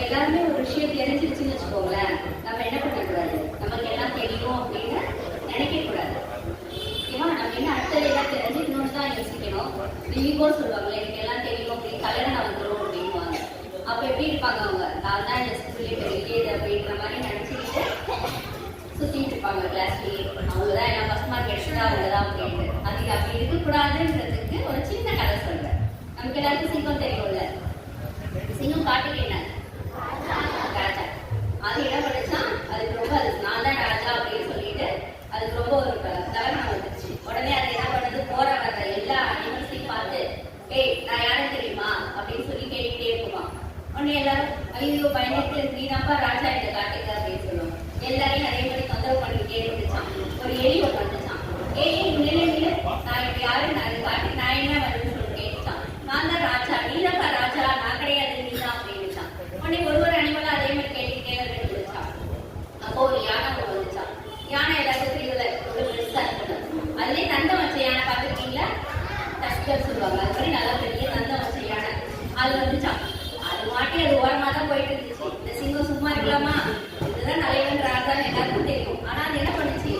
ரொம்ப எல்லாருமே ஒரு விஷயம் தெரிஞ்சிருச்சுன்னு வச்சுக்கோங்களேன். நம்ம என்ன பண்ணக்கூடாது நமக்கு எல்லாம் தெரியும் அப்படின்னு நினைக்க கூடாது. ஓகேவா நம்ம என்ன அடுத்தது எல்லாம் தெரிஞ்சு இன்னொன்று தான் யோசிக்கணும். ஈகோ சொல்லுவாங்க எனக்கு எல்லாம் தெரியும் அப்படின்னு கல்யாணம் வந்துடும் அப்படின்வாங்க அப்போ எப்படி இருப்பாங்க அவங்க? நான் தான் இந்த சொல்லிட்டு வெளியே அப்படின்ற மாதிரி நினச்சிக்கிட்டு சுற்றிட்டு இருப்பாங்க கிளாஸ்லேயே அவங்க தான் என்ன ஃபஸ்ட் மார்க் எடுத்துட்டா அவங்க தான் அப்படின்ட்டு அது அப்படி இருக்கக்கூடாதுன்றதுக்கு ஒரு சின்ன கதை சொல்கிறேன் நமக்கு எல்லாருக்கும் சிங்கம் தெரியும்ல? சிங்கம் காட்டுக்கு என்ன? அது என்ன பண்ணுச்சான் அதுக்கு ரொம்ப அது நான் தான் ராஜா அப்படின்னு சொல்லிட்டு அதுக்கு ரொம்ப ஒரு தலைமை வந்துச்சு உடனே அது என்ன பண்ணுது? போற எல்லா அனிமல்ஸையும் பார்த்து ஏய் நான் யாரும் தெரியுமா? அப்படின்னு சொல்லி கேட்டுட்டே இருக்குமா. உடனே எல்லாரும் ஐயோ பயந்துட்டு நீ தான்ப்பா ராஜா இந்த காட்டுக்கு அப்படின்னு சொல்லுவோம் எல்லாரையும் அதே மாதிரி தொந்தரவு பண்ணிக்கிட்டே இருந்துச்சான் ஒரு எலி ஒன்று வந்துச்சான் ஏய் நான் இப்ப யாரும் நான் காட்டு காட்டுக்கு நான் என்ன வரும்னு சொல்லி கேட்டுச்சான் நான் தான் ராஜா நீ தான்ப்பா ராஜா நான் கிடையாது நீ தான் அப்படின்னுச்சான் உடனே ஒரு ஒரு அனிமலும் அதே மாதிரி கேட்டுக்கிட்டே இருந்துச்சான் அப்போ ஒரு யானை ஒன்று வந்துச்சான் யானை எல்லாருக்கும் தெரியல ஒரு பெருசா இருக்கணும் அதுலயே தந்தம் வச்ச யானை பார்த்துருக்கீங்களா? டஸ்கர் சொல்லுவாங்க. அது மாதிரி நல்லா பெரிய தந்தம் வச்ச யானை. அது வந்துச்சான் அது மாட்டி அது ஓரமா தான் போயிட்டு இருந்துச்சு. இந்த சிங்கம் சும்மா இருக்கலாமா? இதுதான் தலைவன் ராஜான்னு எல்லாருக்கும் தெரியும். ஆனா அது என்ன பண்ணுச்சு?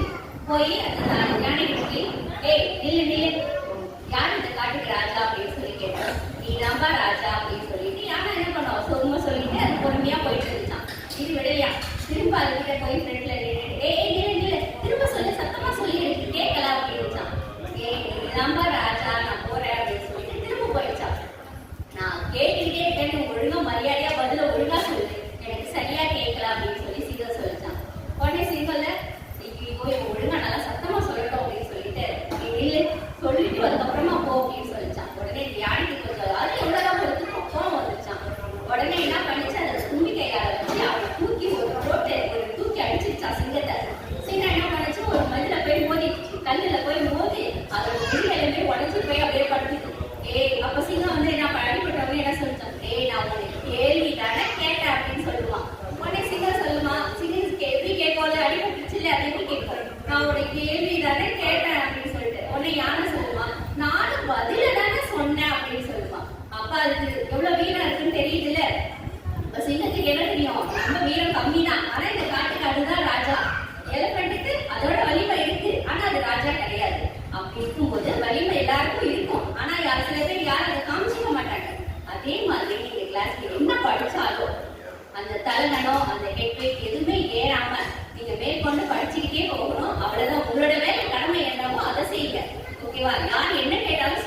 போய் அந்த யானை போய் ஏய் நில்லு நில்லு. யார் இந்த காட்டுக்கு ராஜா அப்படின்னு சொல்லி கேட்டோம் நீ தான்பா ராஜா அப்படின்னு சொல்லிட்டு யானை என்ன பண்ணுவோம் சும்மா சொல்லிட்டு அது பொறுமையா போயிட்டு இருந்துச்சான் இது விடையா திரும்ப அதுகிட்ட போய் ஃப்ரெண்ட்ல ஏய் நீ தான்பா ராஜா நான் போறேன் அப்படின்னு சொல்லிட்டு திரும்ப போயிடுச்சான் நான் கேட்டுக்கிட்டே இருக்கேன் நீ ஒழுங்கா மரியாதையா பதில ஒழுங்கா சொல்லு எனக்கு சரியா கேட்கல அப்படின்னு சொல்லி சிங்கம் சொல்லிச்சான் உடனே சிங்கம்ல இன்னைக்கு போய் இவன் ஒழுங்கா நல்லா சத்தமா சொல்லட்டும் அப்படின்னு சொல்லிட்டு நீ நில்லு சொல்லிட்டு அதுக்கப்புறமா போ அப்படின்னு சொல்லிச்சான் உடனே இந்த யானைக்கு கொஞ்சம் அது எவ்வளவுதான் பொறுத்து கோவம் வந்துச்சான் உடனே என்ன பண்ணிச்சு அதை தும்பி கையால வச்சு அவனை தூக்கி ஒரு போட்டு ஒரு தூக்கி அடிச்சிருச்சான் சிங்கத்தை சிங்கம் என்ன பண்ணுச்சு ஒரு மதுல போய் மோதிடுச்சு கல்லுல போய் மோதி அதோட முதுகெலும்பே உடஞ்சு போய் அப்படியே படுத்துச்சு ஏய் வந்து என்ன பண்ண- என்ன சொல்லிச்சான் ஏய் நான் உனக்கு படிச்சாலும் அந்த தலைநடம் அந்த ஹெட்வேக் எதுவுமே ஏறாம நீங்க மேற்கொண்டு படிச்சுக்கிட்டே போகணும். அவ்வளவுதான். உங்களோட வேலை கடமை என்னவோ அதை செய்யுங்க. ஓகேவா யார் என்ன கேட்டாலும்